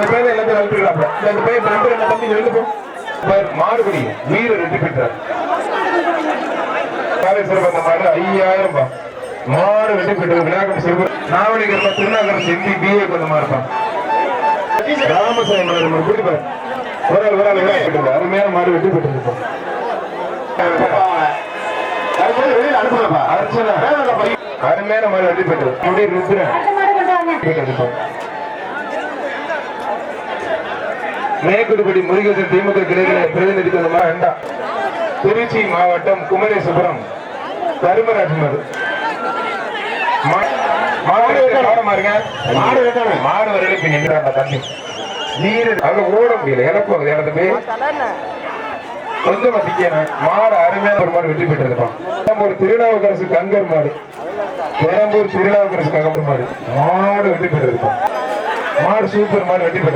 எல்லாத்தையும் அழுப்பிடலாம்ல இந்த தம்பி பாரு, மாடுபடி வீரர் வெற்றி பெற்றார். காலேஸ்வரம் மாடு ஐயாயிரம் ரூபாய். மாடு வெற்றி பெற்றது விநாயகம் சிறுவர் நாவலிகர் திருநாகரம் செந்தி பிஏ இருப்பான் ராமசாமி நம்ம குடிப்பார் ஒரு ஆள் ஒரு ஆள் பெற்றது அருமையான மாடு வெற்றி பெற்றிருப்போம் அர்ச்சனா. அருமையான மாடு வெற்றி பெற்றது. ருத்ரன் பெற்றிருப்போம் மேற்குடிப்படி முருகேசன் திமுக கிளைகளை பிரதிநிதித்துவமா வேண்டாம் திருச்சி மாவட்டம் குமரேசுபுரம். கருமராஜ் மாடு கவனமா இருங்க. மாடு. மாடு வரையில இப்ப நின்றாங்க தம்பி? நீர். அங்க ஓட முடியல. போகுது எனக்கு போய் கொஞ்சம் மாடு அருமையான ஒரு மாடு வெற்றி பெற்றிருப்பான் பெரம்பூர் திருநாவுக்கரசு கங்கர் மாடு. பெரம்பூர் திருநாவுக்கரசு கங்கர் மாடு. மாடு வெற்றி பெற்றிருப்பான் மாடு சூப்பர் மாடு வெற்றி பெற்ற